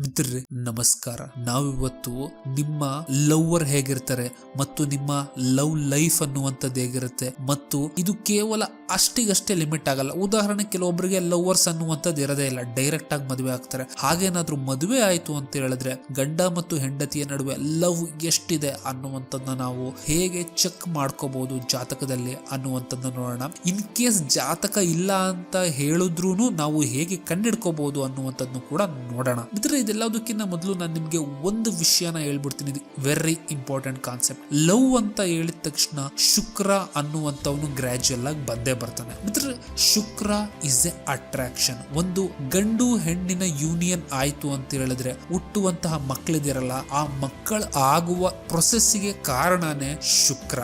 ಮಿತ್ರರೇ ನಮಸ್ಕಾರ. ನಾವಿವತ್ತು ನಿಮ್ಮ ಲವ್ವರ್ ಹೇಗಿರ್ತಾರೆ ಮತ್ತು ನಿಮ್ಮ ಲವ್ ಲೈಫ್ ಅನ್ನುವಂಥದ್ದು ಹೇಗಿರುತ್ತೆ ಮತ್ತು ಇದು ಕೇವಲ ಅಷ್ಟಿಗಷ್ಟೇ ಲಿಮಿಟ್ ಆಗಲ್ಲ. ಉದಾಹರಣೆ ಕೆಲವೊಬ್ಬರಿಗೆ ಲವ್ವರ್ಸ್ ಅನ್ನುವಂಥದ್ದು ಇರೋದೇ ಇಲ್ಲ. ಡೈರೆಕ್ಟ್ ಆಗಿ ಮದುವೆ ಆಗ್ತಾರೆ. ಹಾಗೇನಾದ್ರೂ ಮದುವೆ ಆಯ್ತು ಅಂತ ಹೇಳಿದ್ರೆ ಗಂಡ ಮತ್ತು ಹೆಂಡತಿಯ ನಡುವೆ ಲವ್ ಎಷ್ಟಿದೆ ಅನ್ನುವಂಥದ್ದನ್ನ ನಾವು ಹೇಗೆ ಚೆಕ್ ಮಾಡ್ಕೋಬಹುದು ಜಾತಕದಲ್ಲಿ ಅನ್ನುವಂಥದ್ದನ್ನ ನೋಡೋಣ. ಇನ್ ಕೇಸ್ ಜಾತಕ ಇಲ್ಲ ಅಂತ ಹೇಳಿದ್ರು ನಾವು ಹೇಗೆ ಕಂಡಿಡ್ಕೋಬಹುದು ಅನ್ನುವಂಥದ್ದು ಕೂಡ ನೋಡೋಣ. ಮಿತ್ರ ಇದೆಲ್ಲದಕ್ಕಿಂತ ಮೊದಲು ನಾನು ನಿಮಗೆ ಒಂದು ವಿಷಯನ ಹೇಳ್ಬಿಡ್ತೀನಿ. ಇದು ವೆರಿ ಇಂಪಾರ್ಟೆಂಟ್ ಕಾನ್ಸೆಪ್ಟ್ ಲವ್ ಅಂತ ಹೇಳಿದ ತಕ್ಷಣ ಶುಕ್ರ ಅನ್ನುವಂಥವನು ಗ್ರಾಜುಯಲ್ ಆಗಿ ಬಂದೇ ಬರ್ತಾನೆ. ಮಿತ್ರ, ಶುಕ್ರ ಇಸ್ ಎ ಅಟ್ರಾಕ್ಷನ್ ಒಂದು ಗಂಡು ಹೆಣ್ಣಿನ ಯೂನಿಯನ್ ಆಯ್ತು ಅಂತ ಹೇಳಿದ್ರೆ ಹುಟ್ಟುವಂತಹ ಮಕ್ಕಳಿದಿರಲ್ಲ ಆ ಮಕ್ಕಳ ಆಗುವ ಪ್ರೊಸೆಸ್ಗೆ ಕಾರಣನೇ ಶುಕ್ರ.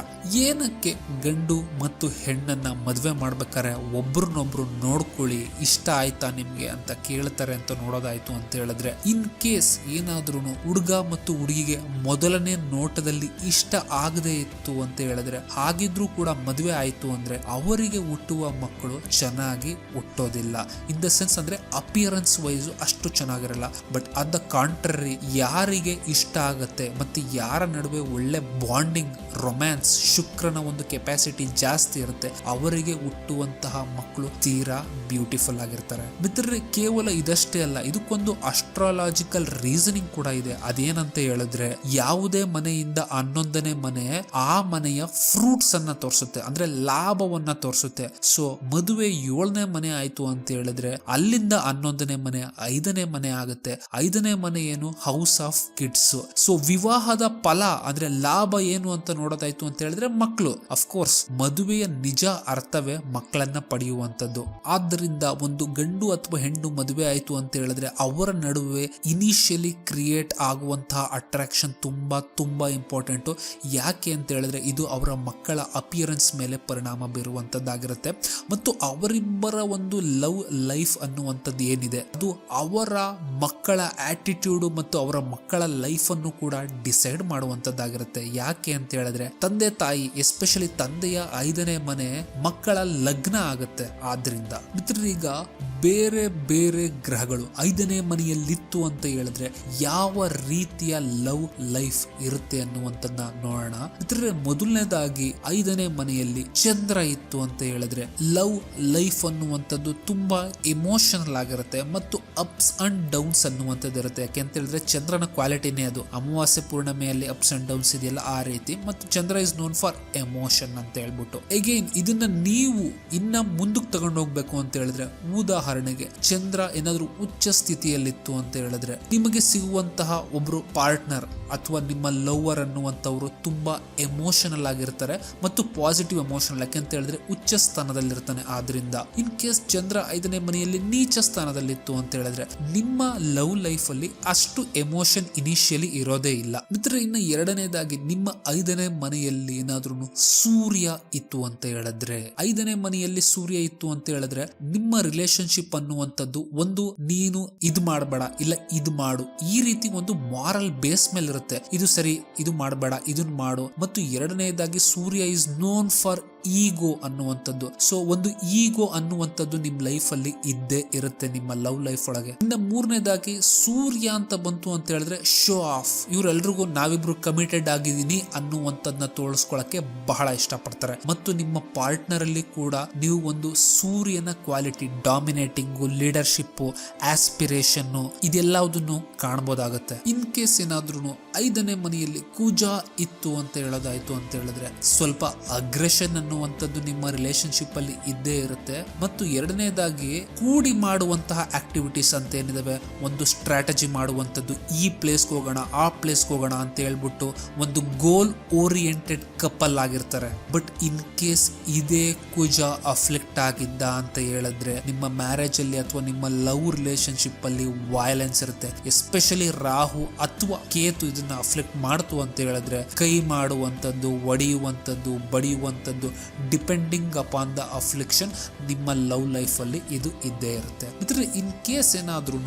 ಏನಕ್ಕೆ ಗಂಡು ಮತ್ತು ಹೆಣ್ಣನ್ನ ಮದುವೆ ಮಾಡ್ಬೇಕಾರೆ ಒಬ್ರನ್ನೊಬ್ರು ನೋಡ್ಕೊಳ್ಳಿ, ಇಷ್ಟ ಆಯ್ತಾ ನಿಮ್ಗೆ ಅಂತ ಕೇಳ್ತಾರೆ ಅಂತ ನೋಡೋದಾಯ್ತು ಅಂತ ಹೇಳಿದ್ರೆ ಇನ್ ಕೇಸ್ ಏನಾದ್ರೂ ಹುಡುಗ ಮತ್ತು ಹುಡುಗಿಗೆ ಮೊದಲನೇ ನೋಟದಲ್ಲಿ ಇಷ್ಟ ಆಗದೆ ಇತ್ತು ಅಂತ ಹೇಳಿದ್ರೆ ಆಗಿದ್ರೂ ಕೂಡ ಮದುವೆ ಆಯಿತು ಅಂದ್ರೆ ಅವರಿಗೆ ಹುಟ್ಟುವ ಮಕ್ಕಳು ಚೆನ್ನಾಗಿ ಹುಟ್ಟೋದಿಲ್ಲ. ಇನ್ ದ ಸೆನ್ಸ್ ಅಂದ್ರೆ ಅಪಿಯರೆನ್ಸ್ ವೈಸ್ ಅಷ್ಟು ಚೆನ್ನಾಗಿರಲ್ಲ. ಬಟ್ ಅಟ್ ದ ಕಾಂಟ್ರರಿ ಯಾರಿಗೆ ಇಷ್ಟ ಆಗುತ್ತೆ ಮತ್ತು ಯಾರ ನಡುವೆ ಒಳ್ಳೆ ಬಾಂಡಿಂಗ್, ರೊಮ್ಯಾನ್ಸ್, ಶುಕ್ರನ ಒಂದು ಕೆಪಾಸಿಟಿ ಜಾಸ್ತಿ ಇರುತ್ತೆ, ಅವರಿಗೆ ಹುಟ್ಟುವಂತಹ ಮಕ್ಕಳು ತೀರಾ ಬ್ಯೂಟಿಫುಲ್ ಆಗಿರ್ತಾರೆ. ಮಿತ್ರರೇ, ಕೇವಲ ಇದಷ್ಟೇ ಅಲ್ಲ, ಇದಕ್ಕೊಂದು ಅಸ್ಟ್ರಾಲಾಜಿಕಲ್ ರೀಸನಿಂಗ್ ಕೂಡ ಇದೆ. ಅದೇನಂತ ಹೇಳಿದ್ರೆ, ಯಾವುದೇ ಮನೆಯಿಂದ ಹನ್ನೊಂದನೇ ಮನೆ ಆ ಮನೆಯ ಫ್ರೂಟ್ಸ್ ಅನ್ನ ತೋರಿಸುತ್ತೆ, ಅಂದ್ರೆ ಲಾಭವನ್ನ ತೋರಿಸುತ್ತೆ. ಸೊ ಮದುವೆ ಏಳನೇ ಮನೆ ಆಯ್ತು ಅಂತ ಹೇಳಿದ್ರೆ, ಅಲ್ಲಿಂದ ಹನ್ನೊಂದನೇ ಮನೆ ಐದನೇ ಮನೆ ಆಗುತ್ತೆ. ಐದನೇ ಮನೆ ಏನು? ಹೌಸ್ ಆಫ್ ಕಿಡ್ಸ್ ಸೊ ವಿವಾಹದ ಫಲ, ಅಂದ್ರೆ ಲಾಭ ಏನು ಅಂತ ನೋಡೋದಾಯ್ತು ಅಂತ ಹೇಳಿದ್ರೆ ಮಕ್ಕಳು ಅಫ್ಕೋರ್ಸ್ ಮದುವೆಯ ನಿಜ ಅರ್ಥವೇ ಮಕ್ಕಳನ್ನ ಪಡೆಯುವಂತದ್ದು ಆದ್ದರಿಂದ ಒಂದು ಗಂಡು ಅಥವಾ ಹೆಣ್ಣು ಮದುವೆ ಆಯ್ತು ಅಂತ ಹೇಳಿದ್ರೆ ಅವರ ನಡುವೆ ಇನಿಷಿಯಲಿ ಕ್ರಿಯೇಟ್ ಆಗುವಂತಹ ಅಟ್ರಾಕ್ಷನ್ ತುಂಬಾ ತುಂಬಾ ಇಂಪಾರ್ಟೆಂಟ್ ಯಾಕೆ ಅಂತ ಹೇಳಿದ್ರೆ ಇದು ಅವರ ಮಕ್ಕಳ ಅಪಿಯರೆನ್ಸ್ ಮೇಲೆ ಪರಿಣಾಮ ಬೀರುವಂತದ್ದಾಗಿರುತ್ತೆ ಮತ್ತು ಅವರಿಬ್ಬರ ಒಂದು ಲವ್ ಲೈಫ್ ಅನ್ನುವಂಥದ್ದು ಏನಿದೆ? ಅದು ಅವರ ಮಕ್ಕಳ ಆಟಿಟ್ಯೂಡ್ ಮತ್ತು ಅವರ ಮಕ್ಕಳ ಲೈಫ್ ಅನ್ನು ಕೂಡ ಡಿಸೈಡ್ ಮಾಡುವಂತದ್ದಾಗಿರುತ್ತೆ ಯಾಕೆ ಅಂತ ಹೇಳಿದ್ರೆ, ತಂದೆ ತಾಯಿ ಎಸ್ಪೆಷಲಿ ತಂದೆಯ ಐದನೇ ಮನೆ ಮಕ್ಕಳ ಲಗ್ನ ಆಗುತ್ತೆ. ಆದ್ರಿಂದ ಮಿತ್ರರೀಗ ಬೇರೆ ಬೇರೆ ಗ್ರಹಗಳು ಐದನೇ ಮನೆಯಲ್ಲಿತ್ತು ಅಂತ ಹೇಳಿದ್ರೆ ಯಾವ ರೀತಿಯ ಲವ್ ಲೈಫ್ ಇರುತ್ತೆ ಅನ್ನುವಂಥದ್ದನ್ನ ನೋಡೋಣ. ಇದರ ಮೊದಲನೇದಾಗಿ ಐದನೇ ಮನೆಯಲ್ಲಿ ಚಂದ್ರ ಇತ್ತು ಅಂತ ಹೇಳಿದ್ರೆ ಲವ್ ಲೈಫ್ ಅನ್ನುವಂಥದ್ದು ತುಂಬಾ ಎಮೋಷನಲ್ ಆಗಿರುತ್ತೆ ಮತ್ತು ಅಪ್ಸ್ ಅಂಡ್ ಡೌನ್ಸ್ ಅನ್ನುವಂಥದ್ದು ಇರುತ್ತೆ. ಯಾಕೆ ಅಂತ ಹೇಳಿದ್ರೆ ಚಂದ್ರನ ಕ್ವಾಲಿಟಿನೇ ಅದು. ಅಮಾವಾಸ್ಯ ಪೂರ್ಣಿಮೆಯಲ್ಲಿ ಅಪ್ಸ್ ಅಂಡ್ ಡೌನ್ಸ್ ಇದೆಯಲ್ಲ ಆ ರೀತಿ. ಮತ್ತು Chandra is known for emotion ಅಂತ ಹೇಳ್ಬಿಟ್ಟು. ಅಗೇನ್ ಇದನ್ನ ನೀವು ಇನ್ನ ಮುಂದಕ್ಕೆ ತಗೊಂಡೋಗ್ಬೇಕು ಅಂತ ಹೇಳಿದ್ರೆ ಉದಾಹರಣೆಗೆ, ಚಂದ್ರ ಏನಾದ್ರೂ ಉಚ್ಚ ಸ್ಥಿತಿಯಲ್ಲಿತ್ತು ಅಂತ ಹೇಳಿದ್ರೆ, ನಿಮಗೆ ಸಿಗುವಂತಹ ಒಬ್ರು ಪಾರ್ಟ್ನರ್ ಅಥವಾ ನಿಮ್ಮ ಲವರ್ ಅನ್ನುವಂಥವ್ರು ತುಂಬಾ ಎಮೋಷನಲ್ ಆಗಿರ್ತಾರೆ ಮತ್ತು ಪಾಸಿಟಿವ್ ಎಮೋಷನಲ್, ಯಾಕೆ ಅಂತ ಹೇಳಿದ್ರೆ ಉಚ್ಚ ಸ್ಥಾನದಲ್ಲಿರ್ತಾನೆ. ಆದ್ರಿಂದ, ಇನ್ ಕೇಸ್ ಚಂದ್ರ ಐದನೇ ಮನೆಯಲ್ಲಿ ನೀಚ ಸ್ಥಾನದಲ್ಲಿತ್ತು ಅಂತ ಹೇಳಿದ್ರೆ, ನಿಮ್ಮ ಲವ್ ಲೈಫ್ ಅಲ್ಲಿ ಅಷ್ಟು ಎಮೋಷನ್ ಇನಿಷಿಯಲಿ ಇರೋದೇ ಇಲ್ಲ. ಮಿತ್ರ ಇನ್ನು ಎರಡನೇದಾಗಿ ನಿಮ್ಮ ಐದನೇ ಮನೆಯಲ್ಲಿ ಏನಾದ್ರೂ ಸೂರ್ಯ ಇತ್ತು ಅಂತ ಹೇಳಿದ್ರೆ, ಐದನೇ ಮನೆಯಲ್ಲಿ ಸೂರ್ಯ ಇತ್ತು ಅಂತ ಹೇಳಿದ್ರೆ, ನಿಮ್ಮ ರಿಲೇಶನ್ಶಿಪ್ ಅನ್ನುವಂಥದ್ದು ಒಂದು ನೀನು ಇದು ಮಾಡಬೇಡ, ಇಲ್ಲ ಇದು ಮಾಡು. ಈ ರೀತಿ ಒಂದು ಮಾರಲ್ ಬೇಸ್ ಮೇಲೆ ಇರುತ್ತೆ ಇದು ಸರಿ, ಇದು ಮಾಡಬೇಡ ಇದನ್ನ ಮಾಡು. ಮತ್ತು ಎರಡನೇದಾಗಿ Surya is known for ego ಅನ್ನುವಂಥದ್ದು. ಸೊ ಒಂದು ಈಗೋ ಅನ್ನುವಂಥದ್ದು ನಿಮ್ಮ ಲೈಫ್ ಅಲ್ಲಿ ಇದ್ದೇ ಇರುತ್ತೆ ನಿಮ್ಮ ಲವ್ ಲೈಫ್ ಒಳಗೆ. ಇನ್ನು ಮೂರನೇದಾಗಿ, ಸೂರ್ಯ ಅಂತ ಬಂತು ಅಂತ ಹೇಳಿದ್ರೆ ಶೋ ಆಫ್ ಇವರೆಲ್ರಿಗೂ ನಾವಿಬ್ರು ಕಮಿಟೆಡ್ ಆಗಿದ್ದೀನಿ ಅನ್ನುವಂಥದ್ದನ್ನ ತೋರಿಸ್ಕೊಳಕ್ಕೆ ಬಹಳ ಇಷ್ಟಪಡ್ತಾರೆ. ಮತ್ತು ನಿಮ್ಮ ಪಾರ್ಟ್ನರ್ ಅಲ್ಲಿ ಕೂಡ ನೀವು ಒಂದು ಸೂರ್ಯನ ಕ್ವಾಲಿಟಿ ಡಾಮಿನೇಟಿಂಗ್ ಲೀಡರ್ಶಿಪ್ ಆಸ್ಪಿರೇಷನ್ ಇದೆಲ್ಲದನ್ನು ಕಾಣಬಹುದಾಗುತ್ತೆ ಇನ್ ಕೇಸ್ ಏನಾದ್ರೂ ಐದನೇ ಮನೆಯಲ್ಲಿ ಕೂಜಾ ಇತ್ತು ಅಂತ ಹೇಳೋದಾಯ್ತು ಅಂತ ಹೇಳಿದ್ರೆ ಸ್ವಲ್ಪ ಅಗ್ರೆಷನ್ ಅನ್ನುವಂಥದ್ದು ನಿಮ್ಮ ರಿಲೇಶನ್ಶಿಪ್ ಅಲ್ಲಿ ಇದ್ದೇ ಇರುತ್ತೆ. ಮತ್ತು ಎರಡನೇದಾಗಿ ಕೂಡಿ ಮಾಡುವಂತಹ ಆಕ್ಟಿವಿಟೀಸ್ ಅಂತ ಏನಿದಾವೆ? ಒಂದು ಸ್ಟ್ರಾಟಜಿ ಮಾಡುವಂಥದ್ದು. ಈ ಪ್ಲೇಸ್ಗೆ ಹೋಗೋಣ, ಆ ಪ್ಲೇಸ್ಗೆ ಹೋಗೋಣ ಅಂತ ಹೇಳ್ಬಿಟ್ಟು ಒಂದು ಗೋಲ್ ಓರಿಯೆಂಟೆಡ್ ಕಪಲ್ ಆಗಿರ್ತಾರೆ. ಬಟ್ ಇನ್ ಕೇಸ್ ಇದೇ ಕುಜ ಅಫ್ಲಿಕ್ಟ್ ಆಗಿದ್ದ ಅಂತ ಹೇಳಿದ್ರೆ ನಿಮ್ಮ ಮ್ಯಾರೇಜ್ ಅಲ್ಲಿ ಅಥವಾ ನಿಮ್ಮ ಲವ್ ರಿಲೇಶನ್ಶಿಪ್ ಅಲ್ಲಿ ವಯಲೆನ್ಸ್ ಇರುತ್ತೆ. ಎಸ್ಪೆಷಲಿ ರಾಹು ಅಥವಾ ಕೇತು ಇದನ್ನ ಅಫ್ಲಿಕ್ಟ್ ಮಾಡ್ತು ಅಂತ ಹೇಳಿದ್ರೆ ಕೈ ಮಾಡುವಂಥದ್ದು, ಒಡೆಯುವಂಥದ್ದು, ಬಡಿಯುವಂಥದ್ದು ಡಿಪೆಂಡಿಂಗ್ ಅಪಾನ್ ದ ಅಫ್ಲಿಕ್ಷನ್ ನಿಮ್ಮ ಲವ್ ಲೈಫ್ ಅಲ್ಲಿ ಇದು ಇದ್ದೇ ಇರುತ್ತೆ. ಮಿತ್ರರೆ ಇನ್ ಕೇಸ್ ಏನಾದ್ರೂ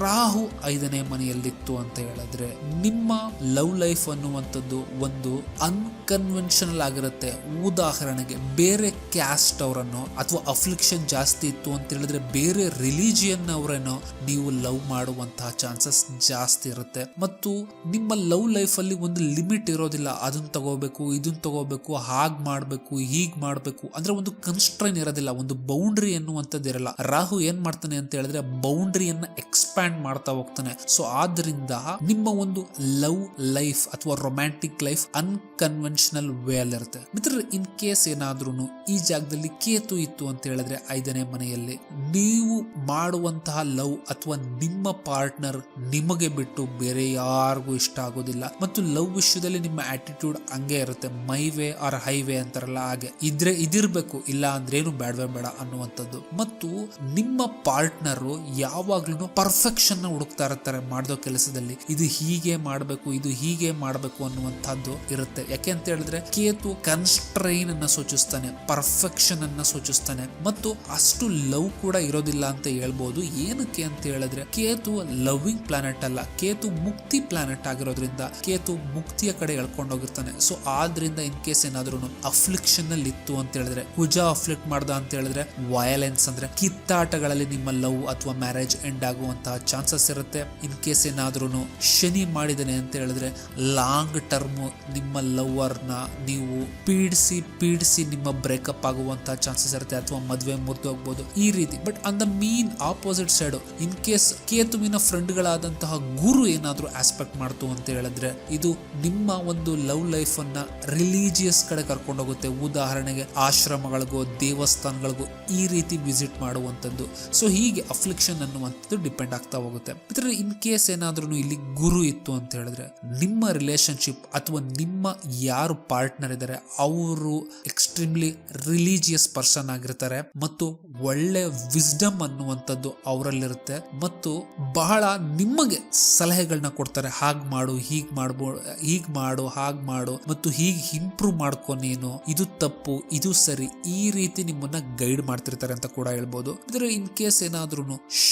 ರಾಹು ಐದನೇ ಮನೆಯಲ್ಲಿತ್ತು ಅಂತ ಹೇಳಿದ್ರೆ, ನಿಮ್ಮ ಲವ್ ಲೈಫ್ ಅನ್ನುವಂಥದ್ದು ಒಂದು ಅನ್ಕನ್ವೆನ್ಷನಲ್ ಆಗಿರುತ್ತೆ. ಉದಾಹರಣೆಗೆ, ಬೇರೆ ಕ್ಯಾಸ್ಟ್ ಅವರನ್ನು ಅಥವಾ ಅಫ್ಲಿಕ್ಷನ್ ಜಾಸ್ತಿ ಇತ್ತು ಅಂತ ಹೇಳಿದ್ರೆ, ಬೇರೆ ರಿಲಿಜಿಯನ್ ಅವರನ್ನು ನೀವು ಲವ್ ಮಾಡುವಂತಹ ಚಾನ್ಸಸ್ ಜಾಸ್ತಿ ಇರುತ್ತೆ. ಮತ್ತು ನಿಮ್ಮ ಲವ್ ಲೈಫ್ ಅಲ್ಲಿ ಒಂದು ಲಿಮಿಟ್ ಇರೋದಿಲ್ಲ. ಅದನ್ನ ತಗೋಬೇಕು, ಇದನ್ನ ತಗೋಬೇಕು, ಹಾಗೆ ಮಾಡಬೇಕು ಮಾಡ್ಬೇಕು? ಅಂದ್ರೆ ಒಂದು ಕನ್ಸ್ಟ್ರೈನ್ ಇರೋದಿಲ್ಲ, ಒಂದು ಬೌಂಡ್ರಿ ಎನ್ನುವಂಥದ್ದು ಇರಲ್ಲ. ರಾಹು ಏನ್ ಮಾಡ್ತಾನೆ ಅಂತ ಹೇಳಿದ್ರೆ ಬೌಂಡ್ರಿಯನ್ನ ಎಕ್ಸ್ಪ್ಯಾಂಡ್ ಮಾಡ್ತಾ ಹೋಗ್ತಾನೆ. ಸೊ ಆದ್ರಿಂದ ನಿಮ್ಮ ಒಂದು ಲವ್ ಲೈಫ್ ಅಥವಾ ರೊಮ್ಯಾಂಟಿಕ್ ಲೈಫ್ ಅನ್ಕನ್ವೆನ್ಷನಲ್ ವೇ ಅಲ್ಲಿರುತ್ತೆ ಮಿತ್ರ ಇನ್ ಕೇಸ್ ಏನಾದ್ರೂ ಈ ಜಾಗದಲ್ಲಿ ಕೇತು ಇತ್ತು ಅಂತ ಹೇಳಿದ್ರೆ, ಐದನೇ ಮನೆಯಲ್ಲಿ, ನೀವು ಮಾಡುವಂತಹ ಲವ್ ಅಥವಾ ನಿಮ್ಮ ಪಾರ್ಟ್ನರ್ ನಿಮಗೆ ಬಿಟ್ಟು ಬೇರೆ ಯಾರಿಗೂ ಇಷ್ಟ ಆಗೋದಿಲ್ಲ. ಮತ್ತು ಲವ್ ವಿಷಯದಲ್ಲಿ ನಿಮ್ಮ ಆಟಿಟ್ಯೂಡ್ ಹಂಗೆ ಇರುತ್ತೆ. ಮೈ ವೇ ಆರ್ ಹೈವೇ ಅಂತಾರಲ್ಲ ಹಾಗೆ. ಇದ್ರೆ ಇದಿರಬೇಕು, ಇಲ್ಲ ಅಂದ್ರೆ ಏನು ಬೇಡವೇ ಬೇಡ ಅನ್ನುವಂಥದ್ದು. ಮತ್ತು ನಿಮ್ಮ ಪಾರ್ಟ್ನರ್ ಯಾವಾಗ್ಲೂ ಪರ್ಫೆಕ್ಷನ್ ಹುಡುಕ್ತಾ ಇರ್ತಾರೆ ಮಾಡಿದ ಕೆಲಸದಲ್ಲಿ. ಇದು ಹೀಗೆ ಮಾಡಬೇಕು, ಇದು ಹೀಗೆ ಮಾಡಬೇಕು ಅನ್ನುವಂಥದ್ದು ಇರುತ್ತೆ. ಯಾಕೆ ಅಂತ ಹೇಳಿದ್ರೆ, ಕೇತು ಕನ್ಸ್ಟ್ರೈನ್ ಅನ್ನ ಸೂಚಿಸ್ತಾನೆ ಪರ್ಫೆಕ್ಷನ್ ಅನ್ನ ಸೂಚಿಸ್ತಾನೆ. ಮತ್ತು ಅಷ್ಟು ಲವ್ ಕೂಡ ಇರೋದಿಲ್ಲ ಅಂತ ಹೇಳ್ಬೋದು. ಏನಕ್ಕೆ ಅಂತ ಹೇಳಿದ್ರೆ, ಕೇತು ಲವಿಂಗ್ ಪ್ಲಾನೆಟ್ ಅಲ್ಲ. ಕೇತು ಮುಕ್ತಿ ಪ್ಲಾನೆಟ್ ಆಗಿರೋದ್ರಿಂದ, ಕೇತು ಮುಕ್ತಿಯ ಕಡೆ ಎಳ್ಕೊಂಡು ಹೋಗಿರ್ತಾನೆ ಸೊ ಆದ್ರಿಂದ ಇನ್ ಕೇಸ್ ಏನಾದ್ರೂ ಅಫ್ಲಿಕ್ಷನ್ ಇತ್ತು ಅಂತ ಹೇಳಿದ್ರೆ ಕುಜ ಅಫ್ಲಿಕ್ಟ್ ಮಾಡ್ದ ಅಂತ ಹೇಳಿದ್ರೆ ವಯಲೆನ್ಸ್ ಅಂದ್ರೆ ಕಿತ್ತಾಟಗಳಲ್ಲಿ ನಿಮ್ಮ ಲವ್ ಅಥವಾ ಮ್ಯಾರೇಜ್ ಎಂಡ್ ಆಗುವಂತಹ ಚಾನ್ಸಸ್ ಇರುತ್ತೆ. ಇನ್ ಕೇಸ್ ಏನಾದ್ರೂ ಶನಿ ಮಾಡಿದನೆ ಅಂತ ಹೇಳಿದ್ರೆ ಲಾಂಗ್ ಟರ್ಮ್ ನಿಮ್ಮ ಲವ್ವರ್ನ ನೀವು ಪೀಡಿಸಿ ಪೀಡಿಸಿ ನಿಮ್ಮ ಬ್ರೇಕಪ್ ಆಗುವಂತಹ ಚಾನ್ಸಸ್ ಇರುತ್ತೆ ಅಥವಾ ಮದುವೆ ಮುರಿದು ಹೋಗ್ಬೋದು ಈ ರೀತಿ. But on the mean opposite side in case ಕೇತುವಿನ friend ಗಳಾದಂತಹ ಗುರು ಏನಾದರೂ ಆಸ್ಪೆಕ್ಟ್ ಮಾಡ್ತು ಅಂತ ಹೇಳಿದ್ರೆ, ಇದು ನಿಮ್ಮ ಒಂದು ಲವ್ ಲೈಫ್ ಅನ್ನ ರಿಲಿಜಿಯಸ್ ಕಡೆ ಕರ್ಕೊಂಡು ಹೋಗುತ್ತೆ ಉದಾಹರಣೆಗೆ ಆಶ್ರಮಗಳಿಗೂ, ದೇವಸ್ಥಾನಗಳಿಗೂ ಈ ರೀತಿ ವಿಸಿಟ್ ಮಾಡುವಂಥದ್ದು. ಸೊ ಹೀಗೆ ಅಫ್ಲಿಕ್ಷನ್ ಅನ್ನುವಂಥದ್ದು ಡಿಪೆಂಡ್ ಆಗ್ತಾ ಹೋಗುತ್ತೆ. ಇದರ ಇನ್ ಕೇಸ್ ಏನಾದ್ರೂ ಇಲ್ಲಿ ಗುರು ಇತ್ತು ಅಂತ ಹೇಳಿದ್ರೆ, ನಿಮ್ಮ ರಿಲೇಶನ್ಶಿಪ್ ಅಥವಾ ನಿಮ್ಮ ಯಾರು ಪಾರ್ಟ್ನರ್ ಇದ್ದಾರೆ ಅವರು ಎಕ್ಸ್ಟ್ರೀಮ್ಲಿ ರಿಲಿಜಿಯಸ್ ಪರ್ಸನ್ ಆಗಿರ್ತಾರೆ ಮತ್ತು ಒಳ್ಳೆ ವಿಸ್ಡಮ್ ಅನ್ನುವಂಥದ್ದು ಅವರಲ್ಲಿರುತ್ತೆ ಮತ್ತು ಬಹಳ ನಿಮಗೆ ಸಲಹೆಗಳನ್ನ ಕೊಡ್ತಾರೆ, ಹಾಗ್ ಮಾಡು, ಹೀಗ್ ಮಾಡ್ಬೋ, ಹೀಗ್ ಮಾಡು, ಹಾಗ್ ಮಾಡು ಮತ್ತು ಹೀಗೆ ಇಂಪ್ರೂವ್ ಮಾಡ್ಕೊ ನೀನು, ಇದು ತಪ್ಪು ಇದು ಸರಿ, ಈ ರೀತಿ ನಿಮ್ಮನ್ನ ಗೈಡ್ ಮಾಡ್ತಿರ್ತಾರೆ ಅಂತ ಕೂಡ ಹೇಳ್ಬೋದು. ಇದ್ರ ಇನ್ ಕೇಸ್ ಏನಾದ್ರೂ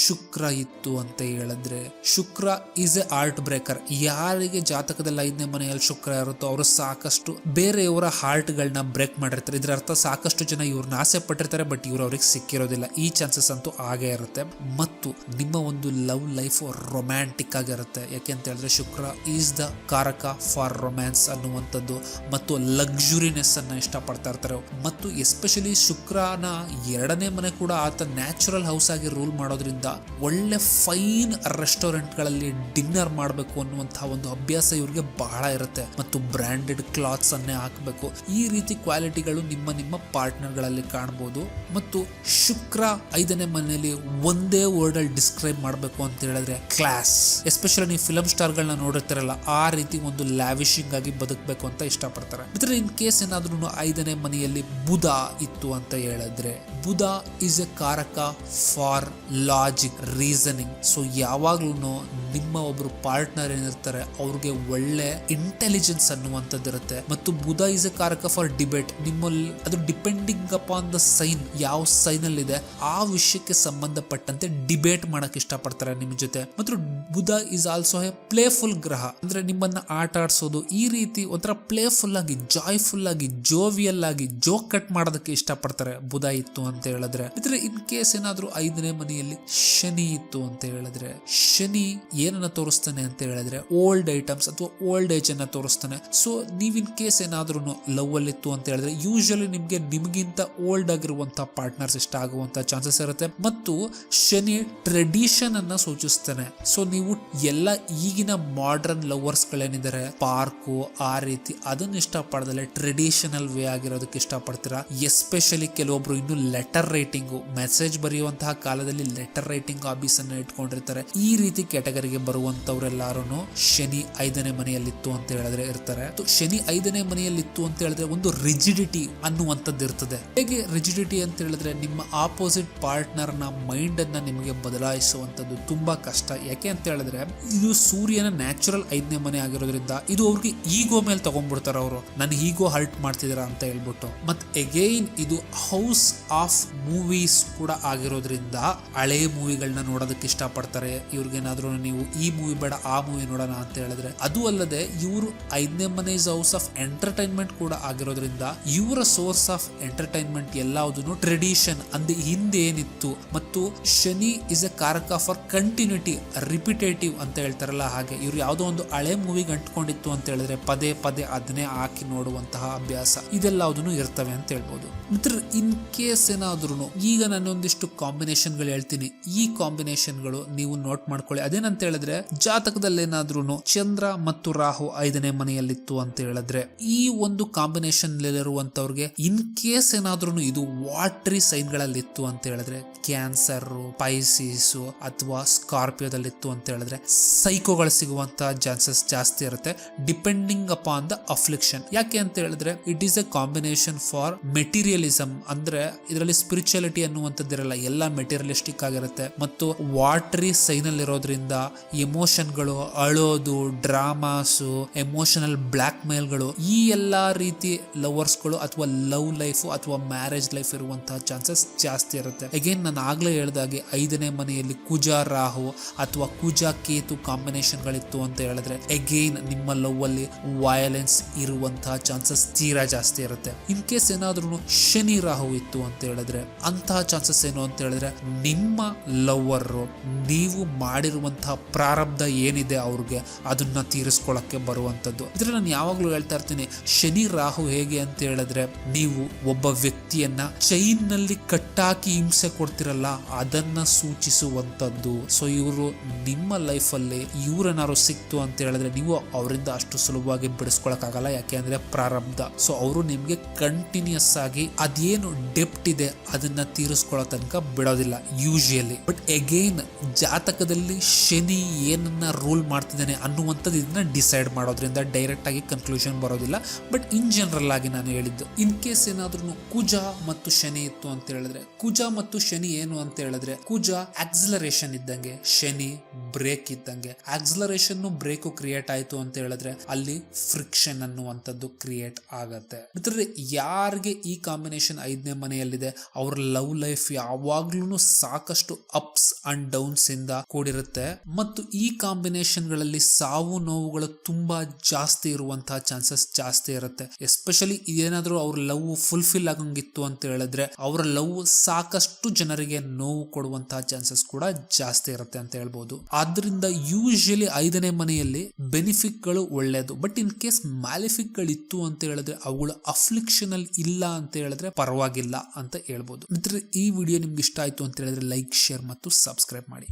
ಶುಕ್ರ ಇತ್ತು ಅಂತ ಹೇಳಿದ್ರೆ, Shukra is a heart breaker ಯಾರಿಗೆ ಜಾತಕದಲ್ಲಿ ಐದನೇ ಮನೆಯಲ್ಲಿ ಶುಕ್ರ ಇರುತ್ತೋ ಅವರು ಸಾಕಷ್ಟು ಬೇರೆಯವರ ಹಾರ್ಟ್ ಗಳನ್ನ ಬ್ರೇಕ್ ಮಾಡಿರ್ತಾರೆ. ಇದ್ರ ಅರ್ಥ ಸಾಕಷ್ಟು ಜನ ಇವ್ರನ್ನ ಆಸೆ ಪಟ್ಟಿರ್ತಾರೆ ಬಟ್ ಇವ್ರು ಅವ್ರಿಗೆ ಸಿಕ್ಕಿರೋದಿಲ್ಲ. ಈ ಚಾನ್ಸಸ್ ಅಂತೂ ಆಗೇ ಇರುತ್ತೆ. ಮತ್ತು ನಿಮ್ಮ ಒಂದು ಲವ್ ಲೈಫ್ ರೊಮ್ಯಾಂಟಿಕ್ ಆಗಿರುತ್ತೆ. ಯಾಕೆ ಅಂತ ಹೇಳಿದ್ರೆ ಶುಕ್ರ ಈಸ್ ದ ಕಾರಕ ಫಾರ್ ರೊಮ್ಯಾನ್ಸ್ ಅನ್ನುವಂಥದ್ದು. ಮತ್ತು ಲಕ್ಸುರಿನೆಸ್ ಅನ್ನ ಇಷ್ಟಪಡ್ತಾ ಇರ್ತಾರೆ ಮತ್ತು ಎಸ್ಪೆಷಲಿ ಶುಕ್ರನ ಎರಡನೇ ಮನೆ ಕೂಡ ಆತ ನ್ಯಾಚುರಲ್ ಹೌಸ್ ಆಗಿ ರೂಲ್ ಮಾಡೋದ್ರಿಂದ ಒಳ್ಳೆ ಫೈನ್ ರೆಸ್ಟೋರೆಂಟ್ಗಳಲ್ಲಿ ಡಿನ್ನರ್ ಮಾಡಬೇಕು ಅನ್ನುವಂತಹ ಒಂದು ಅಭ್ಯಾಸ ಇವ್ರಿಗೆ ಬಹಳ ಇರುತ್ತೆ. ಮತ್ತು ಬ್ರ್ಯಾಂಡೆಡ್ ಕ್ಲಾತ್ಸ್ ಅನ್ನೇ ಹಾಕಬೇಕು. ಈ ರೀತಿ ಕ್ವಾಲಿಟಿಗಳು ನಿಮ್ಮ ನಿಮ್ಮ ಪಾರ್ಟ್ನರ್ಗಳಲ್ಲಿ ಕಾಣಬಹುದು ಮತ್ತು ಶುಕ್ರ ಐದನೇ ಮನೆಯಲ್ಲಿ ಒಂದೇ ವರ್ಡ್ ಅಲ್ಲಿ ಡಿಸ್ಕ್ರೈಬ್ ಮಾಡಬೇಕು ಅಂತ ಹೇಳಿದ್ರೆ ಕ್ಲಾಸ್ ಎಸ್ಪೆಷಲಿ ನೀವು ಫಿಲಮ್ ಸ್ಟಾರ್ಗಳನ್ನ ನೋಡಿರ್ತಾರಲ್ಲ, ಆ ರೀತಿ ಒಂದು ಲ್ಯಾವಿಶಿಂಗ್ ಆಗಿ ಬದುಕಬೇಕು ಅಂತ ಇಷ್ಟಪಡ್ತಾರೆ. ಇನ್ ಕೇಸ್ ಏನಾದ್ರೂ ಐದನೇ ಮನೆಯಲ್ಲಿ ಬುಧ ಇತ್ತು ಅಂತ ಹೇಳಿದ್ರೆ, ಬುಧ ಇಸ್ ಎ ಕಾರಕ ಫಾರ್ ಲಾಜಿಕ್ ರೀಸನಿಂಗ್ ಸೊ ಯಾವಾಗ್ಲೂ ನಿಮ್ಮ ಒಬ್ರು ಪಾರ್ಟ್ನರ್ ಏನಿರ್ತಾರೆ, ಅವ್ರಿಗೆ ಒಳ್ಳೆ ಇಂಟೆಲಿಜೆನ್ಸ್ ಅನ್ನುವಂಥದ್ದು ಇರುತ್ತೆ. ಮತ್ತು ಬುಧ ಇಸ್ ಎ ಕಾರಕ ಫಾರ್ ಡಿಬೇಟ್ ನಿಮ್ಮಲ್ಲಿ ಅದು ಡಿಪೆಂಡಿಂಗ್ ಅಪಾನ್ ದ ಸೈನ್ ಯಾವ ಸೈನ್ ಅಲ್ಲಿ ಇದೆ, ಆ ವಿಷಯಕ್ಕೆ ಸಂಬಂಧಪಟ್ಟಂತೆ ಡಿಬೇಟ್ ಮಾಡಕ್ ಇಷ್ಟಪಡ್ತಾರೆ ನಿಮ್ಮ ಜೊತೆ. ಮತ್ತು Budha is also a playful ಗ್ರಹ. ಅಂದ್ರೆ ನಿಮ್ಮನ್ನ ಆಟ ಆಡಿಸೋದು ಈ ರೀತಿ ಒಂಥರ ಪ್ಲೇಫುಲ್ ಆಗಿ ಜಾಯ್ಫುಲ್ ಆಗಿ ಜೋವಿಯಲ್ ಜೋಕ್ ಕಟ್ ಮಾಡೋದಕ್ಕೆ ಇಷ್ಟಪಡ್ತಾರೆ. ಬುಧ ಇತ್ತು ಅಂತ ಹೇಳಿದ್ರೆ. ಇದ್ರೆ ಇನ್ ಕೇಸ್ ಏನಾದ್ರೂ ಐದನೇ ಮನೆಯಲ್ಲಿ ಶನಿ ಇತ್ತು ಅಂತ ಹೇಳಿದ್ರೆ, ಶನಿ ಏನನ್ನ ತೋರಿಸ್ತಾನೆ ಅಂತ ಹೇಳಿದ್ರೆ, ಓಲ್ಡ್ ಐಟಮ್ಸ್ ಅಥವಾ ಓಲ್ಡ್ ಏಜ್ ಅನ್ನ ತೋರಿಸ್ತಾನೆ. ಸೊ ನೀವ್ ಇನ್ ಕೇಸ್ ಏನಾದ್ರೂ ಲವ್ ಅಲ್ಲಿ ಇತ್ತು ಅಂತ ಹೇಳಿದ್ರೆ ಯೂಶಲಿ ನಿಮ್ಗೆ ನಿಮ್ಗಿಂತ ಓಲ್ಡ್ ಆಗಿರುವಂತಹ ಪಾರ್ಟ್ನರ್ಸ್ ಇಷ್ಟ ಆಗುವಂತ ಚಾನ್ಸಸ್ ಇರುತ್ತೆ. ಮತ್ತು ಶನಿ ಟ್ರೆಡಿಷನ್ ಅನ್ನ ಸೂಚಿಸ್ತಾನೆ. ಸೊ ನೀವು ಎಲ್ಲ ಈಗಿನ ಮಾಡರ್ನ್ ಲವರ್ಸ್ ಗಳೇನಿದ್ದಾರೆ, ಪಾರ್ಕು, ಆ ರೀತಿ ಅದನ್ನ ಇಷ್ಟಪಡದಲ್ಲೇ ಟ್ರೆಡಿಷನಲ್ ವೇ ಆಗಿರೋದಕ್ಕೆ ಇಷ್ಟಪಡ್ತೀರಾ? ಎಸ್ಪೆಷಲಿ ಕೆಲವೊಬ್ರು ಇನ್ನು ಲೆಟರ್ ರೈಟಿಂಗು ಮೆಸೇಜ್ ಬರೆಯುವಂತಹ ಕಾಲದಲ್ಲಿ ಲೆಟರ್ ರೈಟಿಂಗ್ ಹಾಬೀಸ್ ಅನ್ನ ಇಟ್ಕೊಂಡಿರ್ತಾರೆ. ಈ ರೀತಿ ಕೆಟಗರಿಗೆ ಬರುವಂತವ್ರೆಲ್ಲಾರು ಶನಿ ಐದನೇ ಮನೆಯಲ್ಲಿತ್ತು ಅಂತ ಹೇಳಿದ್ರೆ ಇರ್ತಾರೆ. ಶನಿ ಐದನೇ ಮನೆಯಲ್ಲಿತ್ತು ಅಂತ ಹೇಳಿದ್ರೆ ಒಂದು ರಿಜಿಡಿಟಿ ಅನ್ನುವಂಥದ್ದು ಇರ್ತದೆ. ಹೇಗೆ ರಿಜಿಡಿಟಿ ಅಂತ ಹೇಳಿದ್ರೆ ನಿಮ್ಮ ಆಪೋಸಿಟ್ ಪಾರ್ಟ್ನರ್ನ ಮೈಂಡ್ ಅನ್ನ ನಿಮಗೆ ಬದಲಾಯಿಸುವಂತದ್ದು ತುಂಬಾ ಕಷ್ಟ. ಯಾಕೆ ಅಂತ ಹೇಳಿದ್ರೆ, ಇದು ಸೂರ್ಯನ ನ್ಯಾಚುರಲ್ ಐದನೇ ಮನೆ ಆಗಿರೋದ್ರಿಂದ ಇದು ಅವ್ರಿಗೆ ಈಗೋ ಮೇಲೆ ತಗೊಂಡ್ಬಿಡ್ತಾರೆ ಅವರು. ನನ್ ಈಗೋ ಹರ್ಟ್ ಮಾಡ್ತಿದಾರ ಅಂತ ಹೇಳ್ಬಿಟ್ಟು. ಮತ್ ಎಗೈನ್ ಇದು ಹೌಸ್ ಆಫ್ ಮೂವೀಸ್ ಕೂಡ ಆಗಿರೋದ್ರಿಂದ ಹಳೆ ಮೂವಿಗಳನ್ನ ನೋಡೋದಕ್ಕೆ ಇಷ್ಟಪಡ್ತಾರೆ. ಇವ್ರಿಗೇನಾದ್ರೂ ನೀವು ಈ ಮೂವಿ ಬೇಡ, ಆ ಮೂವಿ ನೋಡೋಣ ಅಂತ ಹೇಳಿದ್ರೆ. ಅದು ಅಲ್ಲದೆ ಇವರು ಐದನೇ ಮನೆ ಇಸ್ ಹೌಸ್ ಆಫ್ ಎಂಟರ್ಟೈನ್ಮೆಂಟ್ ಕೂಡ ಆಗಿರೋದ್ರಿಂದ ಇವರ ಸೋರ್ಸ್ ಆಫ್ ಎಂಟರ್ಟೈನ್ಮೆಂಟ್ ಎಲ್ಲಾವುದನ್ನು ಟ್ರೆಡಿಷನ್ ಅಂದ್ರೆ ಹಿಂದೆ ಏನಿತ್ತು ಮತ್ತು ಶನಿ ಇಸ್ ಎ ಕಾರಕ ಫಾರ್ ಕಂಟಿನ್ಯೂಟಿ ರಿಪಿಟೇಟಿವ್ ಅಂತ ಹೇಳ್ತಾರಲ್ಲ ಹಾಗೆ. ಇವ್ರು ಯಾವುದೋ ಒಂದು ಹಳೆ ಮೂವಿಗೆ ಅಂಟ್ಕೊಂಡಿತ್ತು ಅಂತ ಹೇಳಿದ್ರೆ ಪದೇ ಪದೇ ಅದನ್ನೇ ಹಾಕಿ ನೋಡುವಂತಹ ಅಭ್ಯಾಸ. ಇದೆಲ್ಲವುದನ್ನು ಇರ್ತವೆ ಅಂತ ಹೇಳ್ಬೋದು. ಮಿತ್ರ ಇನ್ ಕೇಸ್ ಏನಾದ್ರೂ ಈಗ ನಾನೊಂದಿಷ್ಟು ಕಾಂಬಿನೇಷನ್ಗಳು ಹೇಳ್ತೀನಿ. ಈ ಕಾಂಬಿನೇಷನ್ಗಳು ನೀವು ನೋಟ್ ಮಾಡ್ಕೊಳ್ಳಿ. ಅದೇನಂತ ಹೇಳಿದ್ರೆ ಜಾತಕದಲ್ಲಿ ಏನಾದ್ರೂ ಚಂದ್ರ ಮತ್ತು ರಾಹು ಐದನೇ ಮನೆಯಲ್ಲಿತ್ತು ಅಂತ ಹೇಳಿದ್ರೆ, ಈ ಒಂದು ಕಾಂಬಿನೇಷನ್ ಇರುವಂತವ್ರಿಗೆ ಇನ್ ಕೇಸ್ ಏನಾದ್ರೂ ಇದು ವಾಟ್ರಿ ಸೈನ್ ಗಳಲ್ಲಿತ್ತು ಅಂತ ಹೇಳಿದ್ರೆ, ಕ್ಯಾನ್ಸರ್ ಪೈಸಿಸ್ ಅಥವಾ ಸ್ಕಾರ್ಪಿಯೋದಲ್ಲಿತ್ತು ಅಂತ ಹೇಳಿದ್ರೆ, ಸೈಕೋಗಳು ಸಿಗುವಂತ ಚಾನ್ಸಸ್ ಜಾಸ್ತಿ ಇರುತ್ತೆ, ಡಿಪೆಂಡಿಂಗ್ ಅಪಾನ್ ದ ಅಫ್ಲಿಕ್ಷನ್. ಯಾಕೆ ಅಂತ ಹೇಳಿದ್ರೆ, it is a combination for materialism ಅಂದ್ರೆ ಇದರಲ್ಲಿ ಸ್ಪಿರಿಚುಯಾಲಿಟಿ ಅನ್ನುವಂಥದ್ದಿರಲ್ಲ, ಎಲ್ಲ ಮೆಟೀರಿಯಲಿಸ್ಟಿಕ್ ಆಗಿರುತ್ತೆ. ಮತ್ತು ವಾಟ್ರಿ ಸೈನ್ ಅಲ್ಲಿ ಇರೋದ್ರಿಂದ ಎಮೋಷನ್ಗಳು ಅಳೋದು ಡ್ರಾಮಾಸು ಎಮೋಷನಲ್ ಬ್ಲ್ಯಾಕ್ ಮೇಲ್ಗಳು ಈ ಎಲ್ಲಾ ರೀತಿ ಲವರ್ಸ್ಗಳು ಅಥವಾ ಲವ್ ಲೈಫ್ ಅಥವಾ ಮ್ಯಾರೇಜ್ ಲೈಫ್ ಇರುವಂತಹ ಚಾನ್ಸಸ್ ಜಾಸ್ತಿ ಇರುತ್ತೆ. ಅಗೇನ್ ನಾನು ಆಗ್ಲೇ ಹೇಳ್ದಾಗೆ ಐದನೇ ಮನೆಯಲ್ಲಿ ಕುಜಾ ರಾಹು ಅಥವಾ ಕುಜಾ ಕೇತು ಕಾಂಬಿನೇಷನ್ ಗಳಿತ್ತು ಅಂತ ಹೇಳಿದ್ರೆ ಅಗೇನ್ ನಿಮ್ಮ ಲವ್ ಅಲ್ಲಿ ವಯಲೆನ್ಸ್ ಇರುವಂತಹ ಚಾನ್ಸಸ್ ತೀರಾ ಜಾಸ್ತಿ ಇರುತ್ತೆ. ಇನ್ ಕೇಸ್ ಏನಾದ್ರೂ ಶನಿ ರಾಹು ಇತ್ತು ಅಂತ ಹೇಳಿದ್ರೆ, ಅಂತಹ ಚಾನ್ಸಸ್ ಏನು ಅಂತ ಹೇಳಿದ್ರೆ, ನಿಮ್ಮ ಲವ್ವರ್ ನೀವು ಮಾಡಿರುವಂತಹ ಪ್ರಾರಬ್ಧ ಏನಿದೆ ಅವ್ರಿಗೆ, ಅದನ್ನ ತೀರಿಸ್ಕೊಳ್ಳಕ್ಕೆ ಬರುವಂತದ್ದು. ಇದ್ರೆ ನಾನು ಯಾವಾಗ್ಲೂ ಹೇಳ್ತಾ ಇರ್ತೀನಿ, ಶನಿ ರಾಹು ಹೇಗೆ ಅಂತ ಹೇಳಿದ್ರೆ, ನೀವು ಒಬ್ಬ ವ್ಯಕ್ತಿಯನ್ನ ಚೈನ್ನಲ್ಲಿ ಕಟ್ಟಾಕಿ ಹಿಂಸೆ ಕೊಡ್ತಿರಲ್ಲ, ಅದನ್ನ ಸೂಚಿಸುವಂತದ್ದು. ಸೊ ಇವರು ನಿಮ್ಮ ಲೈಫ್ ಅಲ್ಲಿ ಇವ್ರೇನಾರು ಸಿಕ್ತು ಅಂತ ಹೇಳಿದ್ರೆ, ನೀವು ಅವರಿಂದ ಅಷ್ಟು ಸುಲಭವಾಗಿ ಬಿಡಿಸ್ಕೊಳಕ್ಕಾಗಲ್ಲ, ಯಾಕೆ ಅಂದ್ರೆ ಪ್ರಾರಬ್ಧ. ಸೊ ಅವರು ನಿಮ್ಗೆ ಕಂಟಿನ್ಯೂಸ್ ಆಗಿ ಅದೇನು ಡೆಪ್ಟ್ ಇದೆ ಅದನ್ನ ತೀರಿಸ್ಕೊಳ್ಳೋ ತನಕ ಬಿಡೋದಿಲ್ಲ ಯೂಶಿಯಲಿ ಬಟ್ ಎಗೇನ್ ಜಾತಕದಲ್ಲಿ ಶನಿ ಏನನ್ನ ರೂಲ್ ಮಾಡ್ತಿದ್ದಾನೆ ಅನ್ನುವಂಥದ್ದು ಇದನ್ನ ಡಿಸೈಡ್ ಮಾಡೋದ್ರಿಂದ ಡೈರೆಕ್ಟ್ ಆಗಿ ಕನ್ಕ್ಲೂಷನ್ ಬರೋದಿಲ್ಲ. ಬಟ್ ಇನ್ ಜನರಲ್ ಆಗಿ ನಾನು ಹೇಳಿದ್ದು ಇನ್ ಕೇಸ್ ಏನಾದ್ರೂ ಕುಜ ಮತ್ತು ಶನಿ ಇತ್ತು ಅಂತ ಹೇಳಿದ್ರೆ, ಕುಜ ಮತ್ತು ಶನಿ ಏನು ಅಂತ ಹೇಳಿದ್ರೆ, ಕುಜ ಆಕ್ಸಲರೇಷನ್ ಇದ್ದಂಗೆ, ಶನಿ ಬ್ರೇಕ್ ಇದ್ದಂಗೆ. ಆಕ್ಸಿಲರೇಷನ್ ಬ್ರೇಕು ಕ್ರಿಯೇಟ್ ಆಯ್ತು ಅಂತ ಹೇಳಿದ್ರೆ ಅಲ್ಲಿ ಫ್ರಿಕ್ಷನ್ ಅನ್ನುವಂಥದ್ದು ಕ್ರಿಯೇಟ್ ಆಗತ್ತೆ. ಯಾರಿಗೆ ಈ ಕಾಂಬಿನೇಷನ್ ಐದನೇ ಮನೆಯಲ್ಲಿದೆ, ಅವ್ರ ಲವ್ ಲೈಫ್ ಯಾವಾಗ್ಲೂ ಸಾಕಷ್ಟು ಅಪ್ಸ್ ಅಂಡ್ ಡೌನ್ಸ್ ಇಂದ ಕೂಡಿರುತ್ತೆ. ಮತ್ತು ಈ ಕಾಂಬಿನೇಷನ್ಗಳಲ್ಲಿ ಸಾವು ನೋವುಗಳು ತುಂಬಾ ಜಾಸ್ತಿ ಇರುವಂತಹ ಚಾನ್ಸಸ್ ಜಾಸ್ತಿ ಇರುತ್ತೆ. ಎಸ್ಪೆಷಲಿ ಇದೇನಾದ್ರೂ ಅವ್ರ ಲವ್ ಫುಲ್ಫಿಲ್ ಆಗಂಗಿತ್ತು ಅಂತ ಹೇಳಿದ್ರೆ, ಅವರ ಲವ್ ಸಾಕಷ್ಟು ಜನರಿಗೆ ನೋವು ಕೊಡುವಂತಹ ಚಾನ್ಸಸ್ ಕೂಡ ಜಾಸ್ತಿ ಇರುತ್ತೆ ಅಂತ ಹೇಳ್ಬೋದು. ಆದ್ರಿಂದ ಯೂಶಲಿ ಐದನೇ ಮನೆಯಲ್ಲಿ ಬೆನಿಫಿಟ್ಗಳು ಒಳ್ಳೇದು. ಬಟ್ ಇನ್ ಕೇಸ್ ಮ್ಯಾಲಿಫಿಕ್ ಗಳಿತ್ತು ಅಂತ ಹೇಳಿದ್ರೆ, ಅವುಗಳು ಅಲ್ಲಿ ಇಲ್ಲ ಅಂತ ಹೇಳಿದ್ರೆ ಪರವಾಗಿಲ್ಲ ಅಂತ ಹೇಳ್ಬೋದು. ಮಿತ್ರ ಈ ವಿಡಿಯೋ ನಿಮ್ಗೆ ಇಷ್ಟ ಆಯ್ತು ಅಂತ ಹೇಳಿದ್ರೆ ಲೈಕ್ ಶೇರ್ ಮತ್ತು ಸಬ್ಸ್ಕ್ರೈಬ್ ಮಾಡಿ.